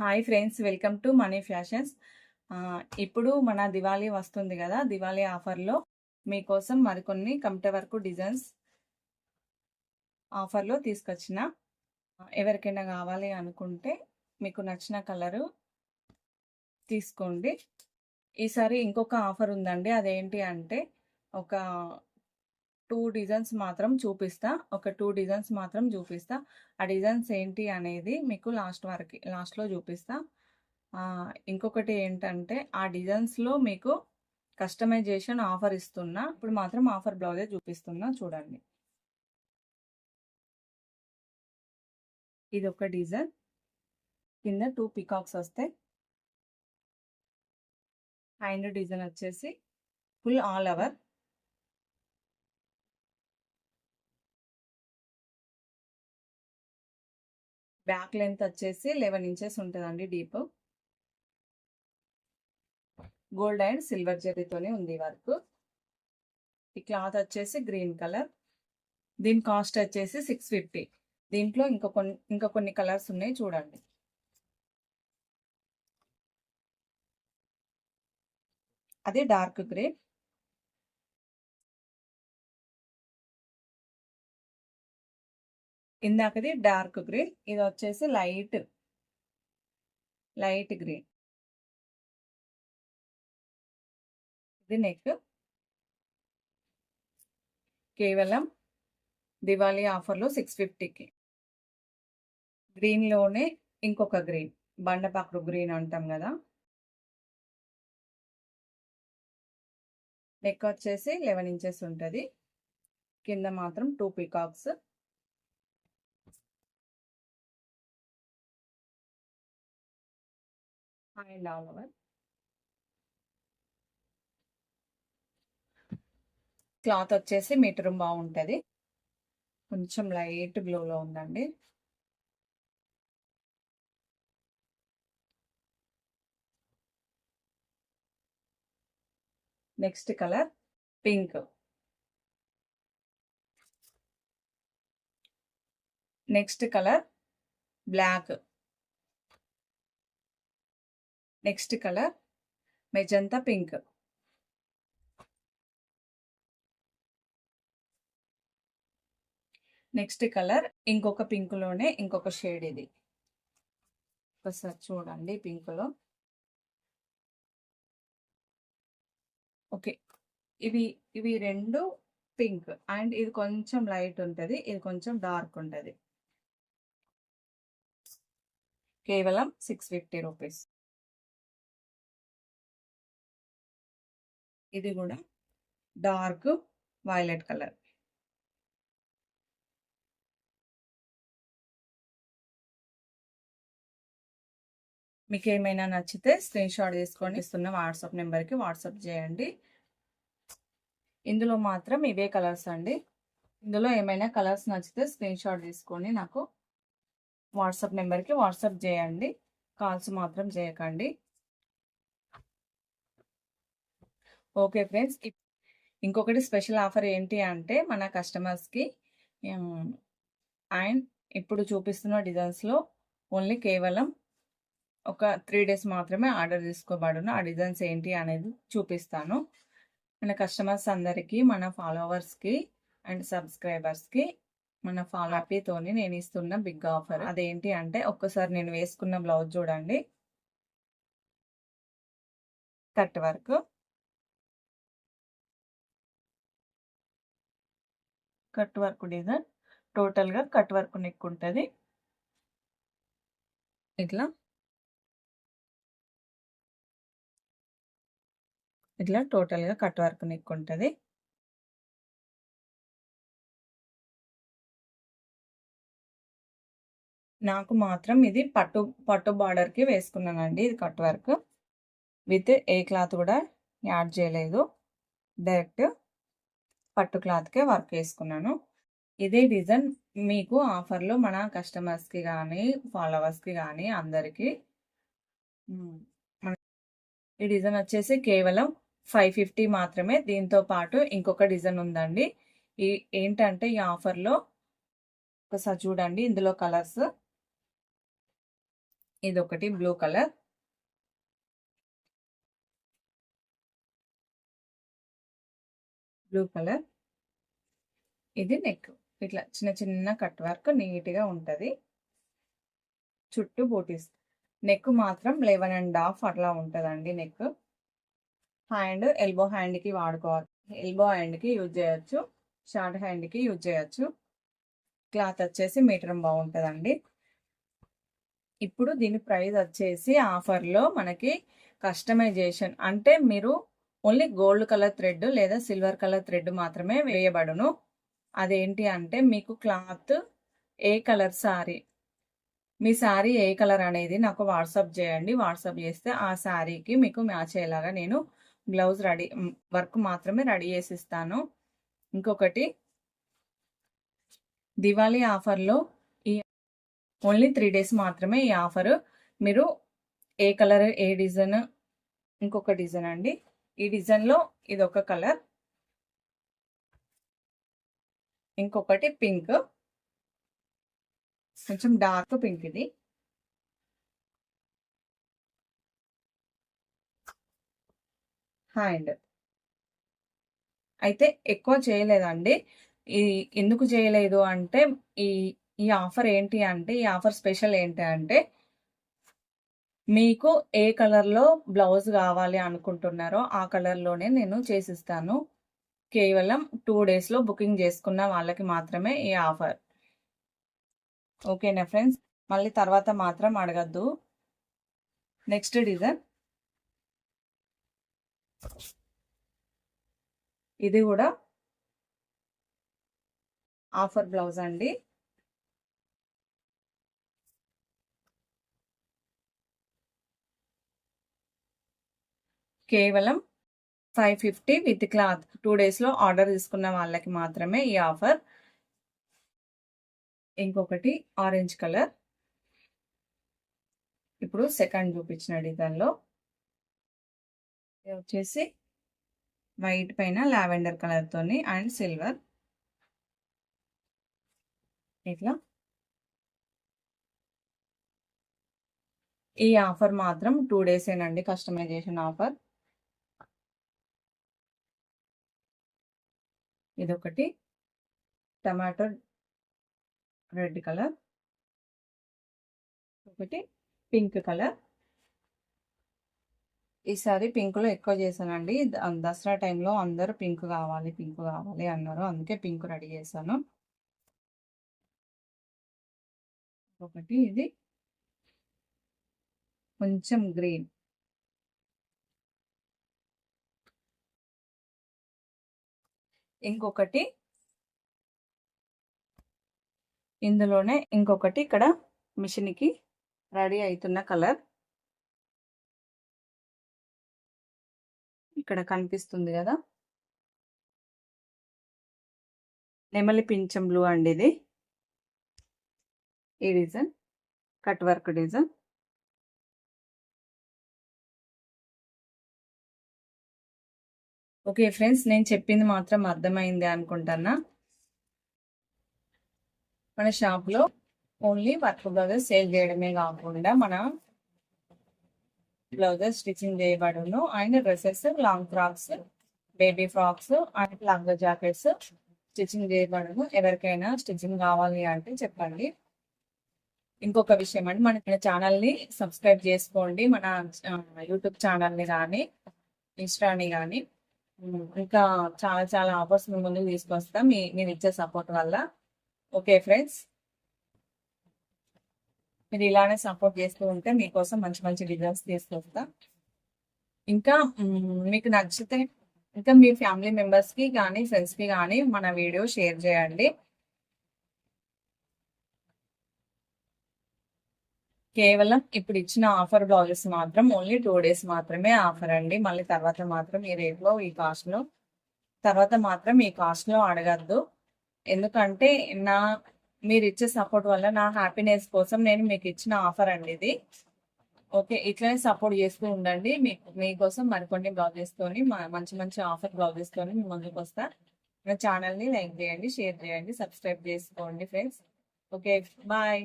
Hi friends welcome to Mani fashions ఇప్పుడు మన దివాళీ వస్తుంది కదా దివాళీ ఆఫర్లో మీకోసం మరికొన్ని కమిట వరకు డిజైన్స్ ఆఫర్లో తీసుకొచ్చిన. ఎవరికైనా కావాలి అనుకుంటే మీకు నచ్చిన కలరు తీసుకోండి. ఈసారి ఇంకొక ఆఫర్ ఉందండి అదేంటి అంటే ఒక టూ డిజైన్స్ మాత్రం చూపిస్తా. ఒక టూ డిజైన్స్ మాత్రం చూపిస్తా. ఆ డిజైన్స్ ఏంటి అనేది మీకు లాస్ట్ వరకు లాస్ట్లో చూపిస్తా. ఇంకొకటి ఏంటంటే ఆ డిజైన్స్లో మీకు కస్టమైజేషన్ ఆఫర్ ఇస్తున్నా. ఇప్పుడు మాత్రం ఆఫర్ బ్లౌజే చూపిస్తున్నా. చూడండి. ఇది ఒక డిజైన్. కింద టూ పికాక్స్ వస్తాయి హ్యాండ్ డిజైన్ వచ్చేసి full all over. Back length వచ్చేసి లెవెన్ ఇంచెస్ ఉంటుందండి డీప్. గోల్డ్ అండ్ సిల్వర్ జరీతోనే ఉంది వర్క్. ఈ క్లాత్ వచ్చేసి గ్రీన్ కలర్. దీని కాస్ట్ వచ్చేసి సిక్స్ ఫిఫ్టీ. దీంట్లో ఇంకా కొన్ని ఇంకా కొన్ని కలర్స్ ఉన్నాయి చూడండి. అది డార్క్ గ్రే. ఇందాకది డార్క్ గ్రీన్ ఇది వచ్చేసి లైట్ లైట్ గ్రీన్. ఇది నెక్ కేవలం దివాళీ ఆఫర్లో సిక్స్ ఫిఫ్టీకి. గ్రీన్లోనే ఇంకొక గ్రీన్ బండపాకుడు గ్రీన్ అంటాం కదా. నెక్ వచ్చేసి లెవెన్ ఇంచెస్ ఉంటుంది. కింద మాత్రం two peacocks. And all over cloth వచ్చేసి మీటరు బాగుంటుంది. కొంచెం లైట్ గ్లోలో ఉందండి. Next colour pink. Next colour black. Next colour magenta pink next colour ఇంకొక పింక్లోనే ఇంకొక షేడ్ ఇది. ఒకసారి చూడండి పింక్లో ఓకే ఇవి ఇవి రెండు పింక్ అండ్ ఇది కొంచెం లైట్ ఉంటుంది ఇది కొంచెం డార్క్ ఉంటుంది. కేవలం సిక్స్ ఫిఫ్టీ రూపీస్ ఇది కూడా డార్క్ వైలెట్ కలర్ మీకు ఏమైనా నచ్చితే స్క్రీన్ షాట్ తీసుకొని ఇస్తున్న వాట్సాప్ నెంబర్కి వాట్సాప్ చేయండి. ఇందులో మాత్రం ఇవే కలర్స్ అండి. ఇందులో ఏమైనా కలర్స్ నచ్చితే స్క్రీన్ షాట్ తీసుకొని నాకు వాట్సాప్ నెంబర్కి వాట్సాప్ చేయండి. కాల్స్ మాత్రం చేయకండి. Okay friends. ఇంకొకటి స్పెషల్ ఆఫర్ ఏంటి అంటే మన కస్టమర్స్కి అండ్ ఇప్పుడు చూపిస్తున్న డిజైన్స్లో ఓన్లీ కేవలం ఒక త్రీ డేస్ మాత్రమే ఆర్డర్ తీసుకోబడును. ఆ డిజైన్స్ ఏంటి అనేది చూపిస్తాను. మన కస్టమర్స్ అందరికీ మన ఫాలోవర్స్కి అండ్ సబ్స్క్రైబర్స్కి మన ఫాలోఅప్తోని నేను ఇస్తున్న బిగ్ ఆఫర్. అదేంటి అంటే ఒక్కసారి నేను వేసుకున్న బ్లౌజ్ చూడండి. Cut work. Cut work design టోటల్గా కట్ వర్క్ నెక్ ఉంటుంది. ఇట్లా? ఇట్లా టోటల్గా కట్ వర్క్ నెక్ ఉంటుంది. నాకు మాత్రం ఇది పట్టు పట్టు బార్డర్కి వేసుకున్నానండి ఇది cut work. With a cloth కూడా యాడ్ చేయలేదు. డైరెక్ట్ పట్టు క్లాత్కే వర్క్ వేసుకున్నాను ఇదే డిజైన్ మీకు ఆఫర్లో మన కస్టమర్స్కి కానీ ఫాలోవర్స్కి కానీ అందరికీ. ఈ డిజైన్ వచ్చేసి కేవలం ఫైవ్ ఫిఫ్టీ మాత్రమే. దీంతో పాటు ఇంకొక డిజైన్ ఉందండి. ఈ ఏంటంటే ఈ ఆఫర్లో ఒకసారి చూడండి. ఇందులో కలర్స్. ఇది ఒకటి బ్లూ కలర్. Blue colour. ఇది నెక్ ఇట్లా చిన్న చిన్న కట్ వర్క్ నీట్గా ఉంటుంది. చుట్టూ బూటీస్ నెక్ మాత్రం లెవెన్ అండ్ హాఫ్ అట్లా ఉంటుందండి నెక్ హ్యాండ్ ఎల్బో హ్యాండ్కి వాడుకోవాలి. ఎల్బో హ్యాండ్కి యూజ్ చేయొచ్చు. షార్ట్ హ్యాండ్కి యూజ్ చేయొచ్చు. క్లాత్ వచ్చేసి మీటర్ బాగుంటుందండి. ఇప్పుడు దీని ప్రైస్ వచ్చేసి ఆఫర్లో మనకి కస్టమైజేషన్ అంటే మీరు ఓన్లీ గోల్డ్ కలర్ థ్రెడ్ లేదా సిల్వర్ కలర్ థ్రెడ్ మాత్రమే వేయబడును. అదేంటి అంటే మీకు క్లాత్ ఏ కలర్ సారీ మీ శారీ ఏ కలర్ అనేది నాకు వాట్సాప్ చేయండి. వాట్సాప్ చేస్తే ఆ శారీకి మీకు మ్యాచ్ అయ్యేలాగా నేను బ్లౌజ్ రెడీ వర్క్ మాత్రమే రెడీ చేసి ఇస్తాను. ఇంకొకటి దివాళీ ఆఫర్లో ఈ ఓన్లీ త్రీ డేస్ మాత్రమే ఈ ఆఫర్. మీరు ఏ కలర్ ఏ డిజైన్ ఇంకొక డిజైన్ అండి. ఈ డిజైన్లో ఇది ఒక కలర్. ఇంకొకటి పింక్. కొంచెం డార్క్ పింక్ ఇది. హ్యాండ్ అయితే ఎక్కువ చేయలేదండి. ఈ ఎందుకు చేయలేదు అంటే ఈ ఈ ఆఫర్ ఏంటి అంటే ఈ ఆఫర్ స్పెషల్ ఏంటి అంటే మీకు ఏ కలర్లో బ్లౌజ్ కావాలి అనుకుంటున్నారో ఆ కలర్లోనే నేను చేసిస్తాను. కేవలం టూ డేస్లో బుకింగ్ చేసుకున్న వాళ్ళకి మాత్రమే ఈ ఆఫర్. ఓకేనా ఫ్రెండ్స్? మళ్ళీ తర్వాత మాత్రం అడగద్దు. Next design. ఇది కూడా ఆఫర్ బ్లౌజ్ అండి. కేవలం five fifty with cloth. Two డేస్లో ఆర్డర్ తీసుకున్న వాళ్ళకి మాత్రమే ఈ ఆఫర్ ఇంకొకటి ఆరెంజ్ కలర్ ఇప్పుడు సెకండ్ చూపించిన డిజైన్లో వచ్చేసి వైట్ పైన లావెండర్ కలర్తోని అండ్ సిల్వర్ ఇట్లా. ఈ ఆఫర్ మాత్రం టూ డేసేనండి కస్టమైజేషన్ ఆఫర్ ఇదొకటి. Tomato red colour. ఒకటి పింక్ కలర్. ఈసారి పింక్లో ఎక్కువ చేశానండి. దసరా టైంలో అందరూ పింక్ కావాలి పింక్ కావాలి అన్నారు. అందుకే పింక్ రెడీ చేశాను. ఒకటి ఇది. కొంచెం గ్రీన్. ఇంకొకటి ఇందులోనే ఇంకొకటి ఇక్కడ మిషన్కి రెడీ అవుతున్న కలర్ ఇక్కడ కనిపిస్తుంది కదా. నెమలి పింఛం బ్లూ అండి ఇది. ఈ design cut work design. Okay friends నేను చెప్పింది మాత్రం అర్థమైంది అనుకుంటున్నా. మన షాప్లో ఓన్లీ వర్క్ బ్లౌజెస్ సేల్ చేయడమే కాకుండా మన బ్లౌజెస్ స్టిచ్చింగ్ చేయబడును. And dresses long frocks baby frocks and long jackets stitching చేయబడును. ఎవరికైనా స్టిచ్చింగ్ కావాలి అంటే చెప్పండి. ఇంకొక విషయం అండి మన ఛానల్ని సబ్స్క్రైబ్ చేసుకోండి. మన యూట్యూబ్ ఛానల్ని కానీ ఇన్స్టాని కానీ. ఇంకా చాలా చాలా ఆఫర్స్ మీ ముందుకు తీసుకొస్తాం. మీ మీరు ఇచ్చే సపోర్ట్ వల్ల. ఓకే ఫ్రెండ్స్ మీరు ఇలానే సపోర్ట్ చేస్తూ ఉంటే మీకోసం మంచి మంచి డిజైన్స్ తీసుకొస్తా. ఇంకా మీకు నచ్చితే ఇంకా మీ ఫ్యామిలీ మెంబర్స్కి కానీ ఫ్రెండ్స్కి కానీ మన వీడియో షేర్ చేయండి. కేవలం ఇప్పుడు ఇచ్చిన ఆఫర్ బ్లౌజెస్ మాత్రం ఓన్లీ టూ డేస్ మాత్రమే ఆఫర్ అండి. మళ్ళీ తర్వాత మాత్రం ఈ రేట్లో ఈ కాస్ట్లో తర్వాత మాత్రం ఈ కాస్ట్లో అడగద్దు. ఎందుకంటే నా మీరు ఇచ్చే సపోర్ట్ వల్ల నా హ్యాపీనెస్ కోసం నేను మీకు ఇచ్చిన ఆఫర్ అండి ఇది. ఓకే ఇట్లనే సపోర్ట్ చేస్తూ ఉండండి. మీకు మీకోసం మరికొన్ని బ్లౌజెస్తోని మంచి మంచి ఆఫర్ బ్లౌజెస్తోని మీ ముందుకు వస్తా. నా ఛానల్ని లైక్ చేయండి షేర్ చేయండి సబ్స్క్రైబ్ చేసుకోండి ఫ్రెండ్స్ ఓకే బాయ్